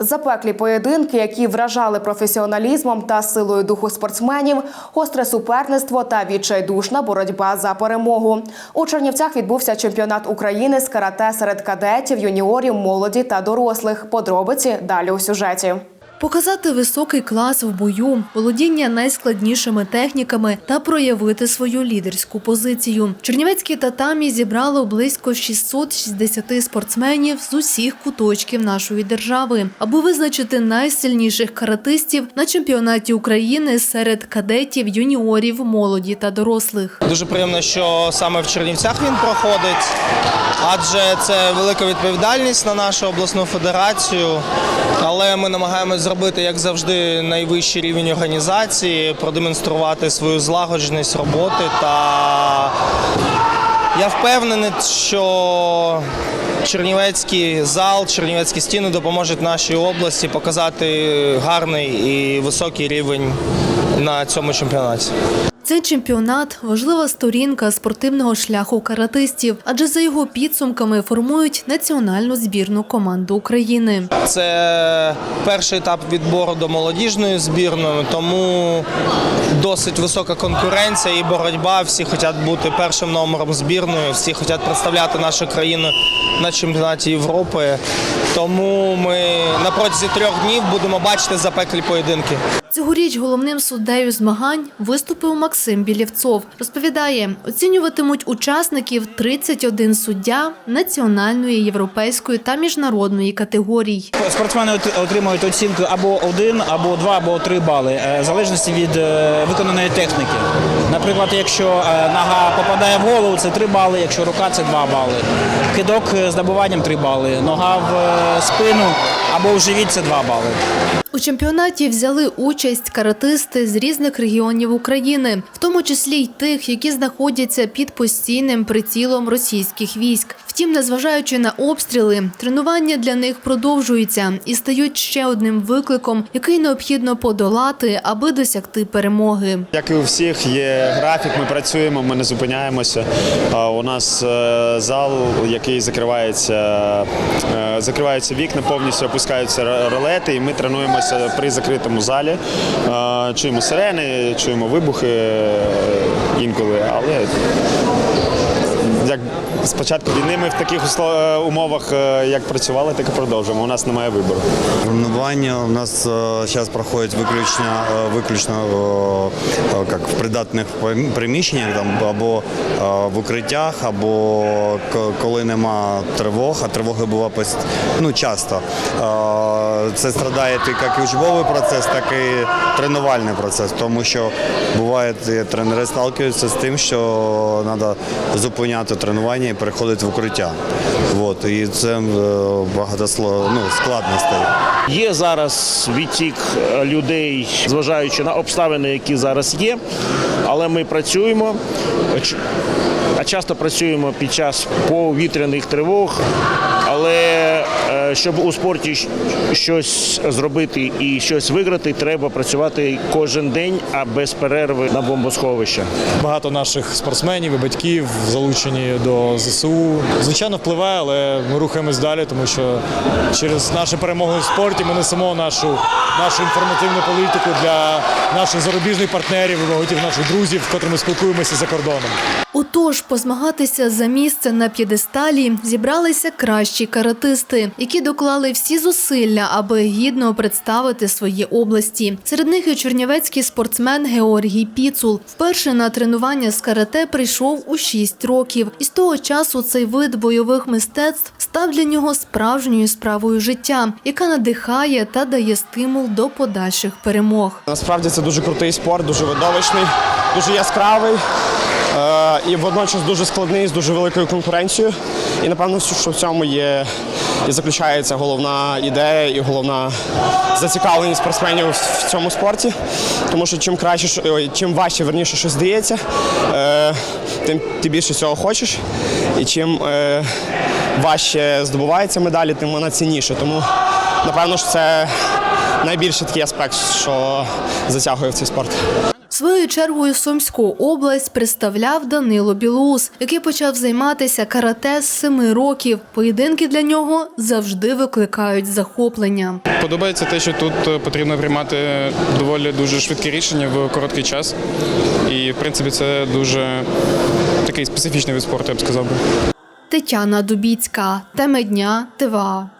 Запеклі поєдинки, які вражали професіоналізмом та силою духу спортсменів, гостре суперництво та відчайдушна боротьба за перемогу. У Чернівцях відбувся чемпіонат України з карате серед кадетів, юніорів, молоді та дорослих. Подробиці далі у сюжеті. Показати високий клас в бою, володіння найскладнішими техніками та проявити свою лідерську позицію. Чернівецькі татамі зібрало близько 660 спортсменів з усіх куточків нашої держави, аби визначити найсильніших каратистів на чемпіонаті України серед кадетів, юніорів, молоді та дорослих. Дуже приємно, що саме в Чернівцях він проходить, адже це велика відповідальність на нашу обласну федерацію. Але ми намагаємось зробити, як завжди, найвищий рівень організації, продемонструвати свою злагодженість роботи. Та я впевнений, що Чернівецький зал, Чернівецькі стіни допоможуть нашій області показати гарний і високий рівень на цьому чемпіонаті. Цей чемпіонат важлива сторінка спортивного шляху каратистів, адже за його підсумками формують національну збірну команду України. Це перший етап відбору до молодіжної збірної, тому досить висока конкуренція і боротьба. Всі хочуть бути першим номером збірної, всі хочуть представляти нашу країну на чемпіонаті Європи. Тому ми на протязі трьох днів будемо бачити запеклі поєдинки. Цьогоріч головним суддею змагань виступив Максим Білєвцов. Розповідає, оцінюватимуть учасників 31 суддя національної, європейської та міжнародної категорій. Спортсмени отримують оцінку або один, або два, або три бали, е, в залежності від е, виконаної техніки. Наприклад, якщо е, нога попадає в голову, це 3 бали, якщо рука це 2 бали. Кидок з добиванням 3 бали, нога в спину або в живіт це 2 бали. У чемпіонаті взяли участь каратисти з різних регіонів України, в тому числі й тих, які знаходяться під постійним прицілом російських військ. Втім, незважаючи на обстріли, тренування для них продовжуються і стають ще одним викликом, який необхідно подолати, аби досягти перемоги. Як і у всіх, є графік, ми працюємо, ми не зупиняємося. А У нас е, зал, який закривається, е, закриваються вікна, повністю опускаються ролети, і ми тренуємося при закритому залі. Чуємо сирени, чуємо вибухи е, інколи, але як з початку війни ми в таких е, умовах, е, як працювали, так і продовжуємо. У нас немає вибору. Тренування у нас зараз виключно, е, виключно е, е, як в придатних приміщеннях там, або в укриттях, або коли нема тривог, а тривоги буває ну, часто. Це страдає як і учбовий процес, так і тренувальний процес, тому що буває, тренери сталкуються з тим, що треба зупиняти тренування і переходить в укриття. От, і це е, багато ну, складностей. Є зараз відтік е, людей, зважаючи на обставини, які зараз є, але ми працюємо. А часто працюємо під час повітряних тривог. Але щоб у спорті щось зробити і щось виграти, треба працювати кожен день, а без перерви на бомбосховища. Багато наших спортсменів і батьків залучені до ЗСУ. Звичайно, впливає, але ми рухаємось далі, тому що через наші перемоги в спорті ми несемо нашу, нашу інформативну політику для наших зарубіжних партнерів багатьох наших друзів, з котрими спілкуємося за кордоном. Отож, позмагатися за місце на п'єдесталі зібралися кращі каратисти, які доклали всі зусилля, аби гідно представити свої області. Серед них і чернівецький спортсмен Георгій Піцул. Вперше на тренування з карате прийшов у 6 років, і з того часу цей вид бойових мистецтв став для нього справжньою справою життя, яка надихає та дає стимул до подальших перемог. Насправді це дуже крутий спорт, дуже видовищний, дуже яскравий і водночас дуже складний з дуже великою конкуренцією. І напевно, що в цьому є і заключається головна ідея і головна зацікавленість спортсменів в цьому спорті. Тому що чим краще, чим важче верніше щось здається, е, тим ти більше цього хочеш. І чим е, важче здобувається медалі, тим вона цінніше. Тому напевно що це найбільший такий аспект, що затягує в цей спорт. Своєю чергою Сумську область представляв Данило Білус, який почав займатися карате з семи років. Поєдинки для нього завжди викликають захоплення. Подобається те, що тут е, потрібно приймати доволі дуже швидкі рішення в короткий час. І, в принципі, це дуже такий специфічний вид спорту, я б сказав би. Тетяна Дубіцька, теми дня, ТВА.